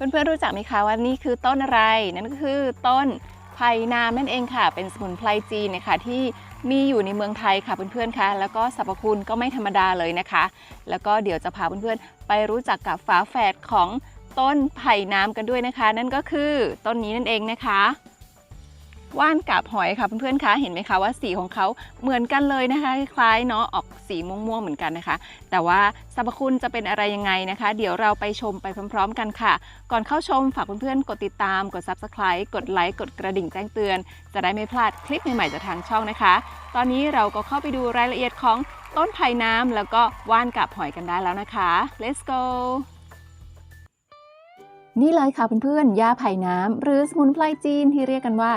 เพื่อนๆรู้จักไหมคะว่านี่คือต้นอะไรนั่นก็คือต้นไผ่น้ำนั่นเองค่ะ เป็นสมุนไพรจีนนะคะที่มีอยู่ในเมืองไทยค่ะเพื่อนๆคะแล้วก็สรรพคุณก็ไม่ธรรมดาเลยนะคะ แล้วก็เดี๋ยวจะพาเพื่อนๆไปรู้จักกับฝาแฝดของต้นไผ่น้ำกันด้วยนะคะ นั่นก็คือต้นนี้นั่นเองนะคะ ว่านกาบหอยค่ะเพื่อนๆคะเห็นไหมคะว่าสีของเขาเหมือนกันเลยนะคะคล้ายเนาะออกสีม่วงๆเหมือนกันนะคะ แต่ว่าสรรพคุณจะเป็นอะไรยังไงนะคะ เดี๋ยวเราไปชมไปพร้อม ๆ กันค่ะ ก่อนเข้าชมฝากเพื่อนๆกดติดตามกด Subscribe กดไลค์กดกระดิ่งแจ้งเตือน จะได้ไม่พลาดคลิปใหม่ๆจากทางช่องนะคะ ตอนนี้เราก็เข้าไปดูรายละเอียดของต้นไผ่น้ำแล้วก็ว่านกับหอยกันได้แล้วนะคะ let's go นี่เลยค่ะเพื่อนๆหญ้าไผ่น้ำหรือสมุนไพรจีนที่เรียกกันว่า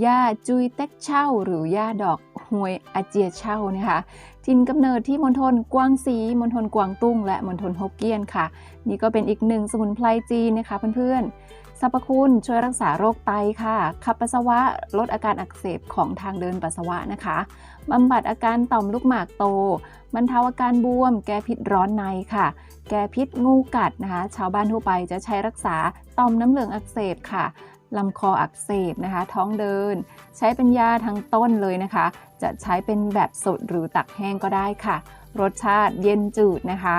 หญ้าจุยเต็กเช่าหรือหญ้าดอก หวยอาเจียเช่านะคะถิ่นกำเนิดที่มณฑลกวางซีมณฑลกวางตุ้ง และมณฑลฮกเกี้ยนค่ะ นี่ก็เป็นอีกหนึ่งสมุนไพรจีนนะคะเพื่อนๆสรรพคุณช่วยรักษาโรคไตค่ะ ขับปัสสาวะลดอาการอักเสบของทางเดินปัสสาวะนะคะบำบัดอาการต่อมลูกหมากโตบรรเทาอาการบวม แก้พิษร้อนในค่ะ แก้พิษงูกัดนะคะ ชาวบ้านทั่วไปจะใช้รักษาต่อมน้ำเหลืองอักเสบค่ะ ลำคออักเสบนะคะ ท้องเดิน ใช้เป็นยาทั้งต้นเลยนะคะ จะใช้เป็นแบบสดหรือตักแห้งก็ได้ค่ะ รสชาติเย็นจืดนะคะ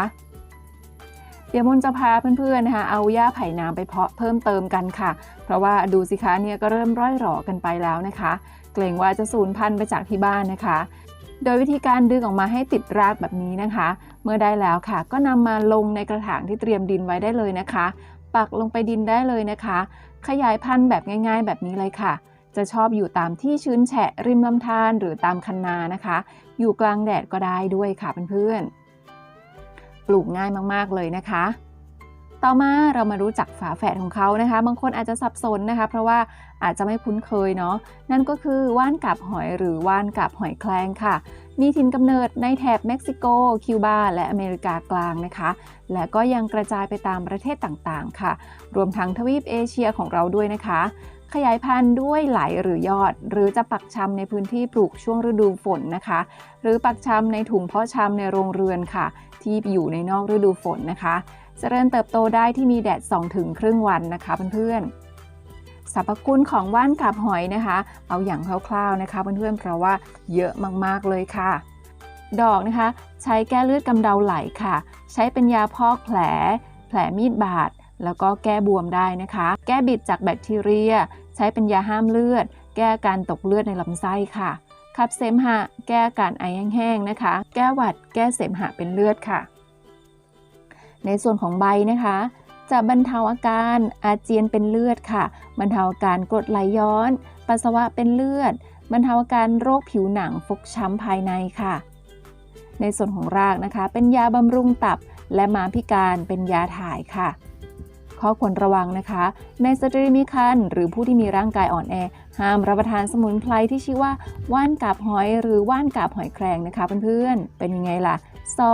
เดี๋ยวมนจะพาเพื่อนๆนะคะ เอาหญ้าไผ่น้ำไปเพาะเพิ่มเติมกันค่ะ เพราะว่าดูสิคะเนี่ยก็เริ่มร่อยหรอกันไปแล้วนะคะ เกรงว่าจะสูญพันธุ์ไปจากที่บ้านนะคะ โดยวิธีการดึงออกมาให้ติดรากแบบนี้นะคะ เมื่อได้แล้วค่ะ ก็นำมาลงในกระถางที่เตรียมดินไว้ได้เลยนะคะ ปักลงไปดินได้เลยนะคะ ขยายพันธุ์แบบง่าย ๆ แบบนี้เลยค่ะ จะชอบอยู่ตามที่ชื้นแฉะริมลำธารหรือตามคันนานะคะ อยู่กลางแดดก็ได้ด้วยค่ะเพื่อนๆ ปลูกง่ายมากๆเลยนะคะ ต่อมาเรามารู้จักฝาแฝดของเขานะคะ บางคนอาจจะสับสนนะคะ เพราะว่าอาจจะไม่คุ้นเคยเนาะนั่นก็คือว่านกับหอยหรือว่านกับหอยแครงค่ะ มีถิ่นกำเนิดในแถบเม็กซิโก คิวบา และอเมริกากลางนะคะ และก็ยังกระจายไปตามประเทศต่างๆ ค่ะ รวมทั้งทวีปเอเชียของเราด้วยนะคะ ขยายพันธุ์ด้วยไหลหรือยอด หรือจะปักชำในพื้นที่ปลูกช่วงฤดูฝนนะคะ หรือปักชำในถุงเพาะชำในโรงเรือนค่ะ ที่อยู่ในนอกฤดูฝนนะคะ เจริญเติบโตได้ที่มีแดดส่องถึงครึ่งวันนะคะเพื่อนๆสรรพคุณของว่านกับหอยนะคะ เอาอย่างคร่าวๆนะคะเพื่อนๆเพราะว่าเยอะมากๆเลยค่ะ ดอกนะคะ ใช้แก้เลือดกำเดาไหลค่ะ ใช้เป็นยาพอกแผล แผลมีดบาดแล้วก็แก้บวมได้นะคะ แก้บิดจากแบคทีเรีย ใช้เป็นยาห้ามเลือด แก้การตกเลือดในลำไส้ค่ะ ขับเสมหะ แก้การไอแห้งๆนะคะ แก้หวัด แก้เสมหะเป็นเลือดค่ะ ในส่วนของใบนะคะ จะบรรเทาอาการอาเจียนเป็นเลือดค่ะ บรรเทาอาการกรดไหลย้อน ปัสสาวะเป็นเลือด บรรเทาอาการโรคผิวหนังฟกช้ำภายในค่ะ ในส่วนของรากนะคะ เป็นยาบำรุงตับและม้าพิการเป็นยาถ่ายค่ะ ข้อควรระวังนะคะในสตรีมีครรภ์หรือผู้ที่มีร่างกายอ่อนแอ ห้ามรับประทานสมุนไพรที่ชื่อว่าว่านกาบหอยหรือว่านกาบหอยแครงนะคะเพื่อนๆเป็นยังไงล่ะ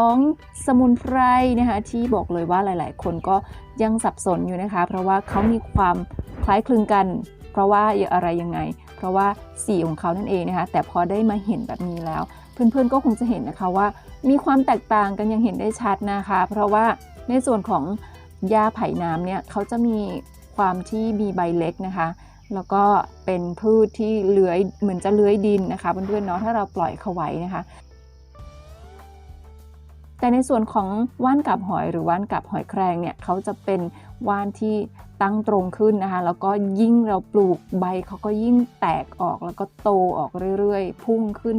2. สมุนไพรนะคะที่บอกเลยว่าหลาย ๆ คนก็ยังสับสนอยู่นะคะ เพราะว่าเขามีความคล้ายคลึงกัน เพราะว่าอะไรยังไง เพราะว่าสีของเขานั่นเองนะคะแต่พอได้มาเห็นแบบนี้แล้ว เพื่อนๆก็คงจะเห็นนะคะว่า มีความแตกต่างกันยังเห็นได้ชัดนะคะ เพราะว่าในส่วนของ หญ้าไผ่น้ำเนี่ยเขาจะมีความที่มีใบเล็กนะคะ แล้วก็เป็นพืชที่เลื้อยเหมือนจะเลื้อยดินนะคะเพื่อนๆเนาะถ้าเราปล่อยเขาไว้นะคะ แต่ในส่วนของว่านกับหอยหรือว่านกับหอยแครงเนี่ยเขาจะเป็นว่านที่ตั้งตรงขึ้นนะคะ แล้วก็ยิ่งเราปลูกใบเขาก็ยิ่งแตกออกแล้วก็โตออกเรื่อยๆ พุ่งขึ้น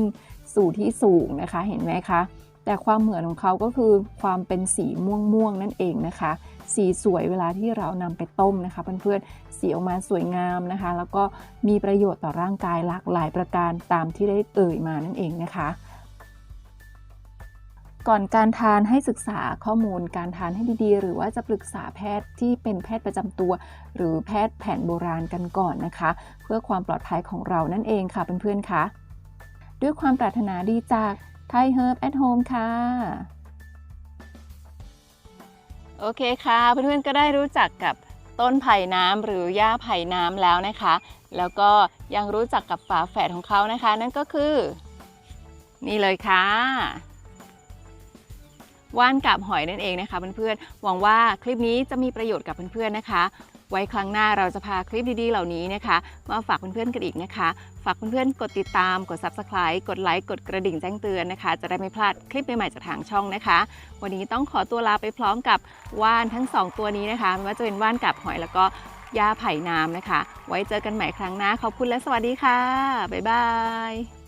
สู่ที่สูงนะคะเห็นไหมคะแต่ความเหมือนของเขาก็คือความเป็นสีม่วงๆนั่นเองนะคะ สีสวยเวลาที่เรานำไปต้มนะคะ เพื่อนๆ สีออกมาสวยงามนะคะ แล้วก็มีประโยชน์ต่อร่างกายหลากหลายประการตามที่ได้เอ่ยมานั่นเองนะคะก่อนการทานให้ศึกษาข้อมูลการทานให้ดีๆ หรือว่าจะปรึกษาแพทย์ที่เป็นแพทย์ประจำตัว หรือแพทย์แผนโบราณกันก่อนนะคะ เพื่อความปลอดภัยของเรานั่นเองค่ะเพื่อนๆคะด้วยความปรารถนาดีจากไทยเฮิร์บแอทโฮมค่ะ โอเคค่ะ เพื่อนๆก็ได้รู้จักกับต้นไผ่น้ำหรือหญ้าไผ่น้ำแล้วนะคะ แล้วก็ยังรู้จักกับฝาแฝดของเขานะคะ นั่นก็คือ นี่เลยค่ะว่านกับหอยนั่นเองนะคะเพื่อนๆหวังว่าคลิปนี้จะมีประโยชน์กับเพื่อนๆนะคะ ไว้ครั้งหน้าเราจะพาคลิปดีๆ เหล่านี้นะคะ มาฝากเพื่อนๆกันอีกนะคะ ฝากเพื่อนๆกดติดตาม กด Subscribe กดไลค์กดกระดิ่งแจ้งเตือนนะคะ จะได้ไม่พลาดคลิปใหม่ๆจากทางช่องนะคะ วันนี้ต้องขอตัวลาไปพร้อมกับว่านทั้งสองตัวนี้นะคะไม่ว่าจะเป็นว่านกับหอยแล้วก็ยาไผ่น้ำนะคะ ไว้เจอกันใหม่ครั้งหน้าขอบคุณและสวัสดีค่ะบ๊ายบาย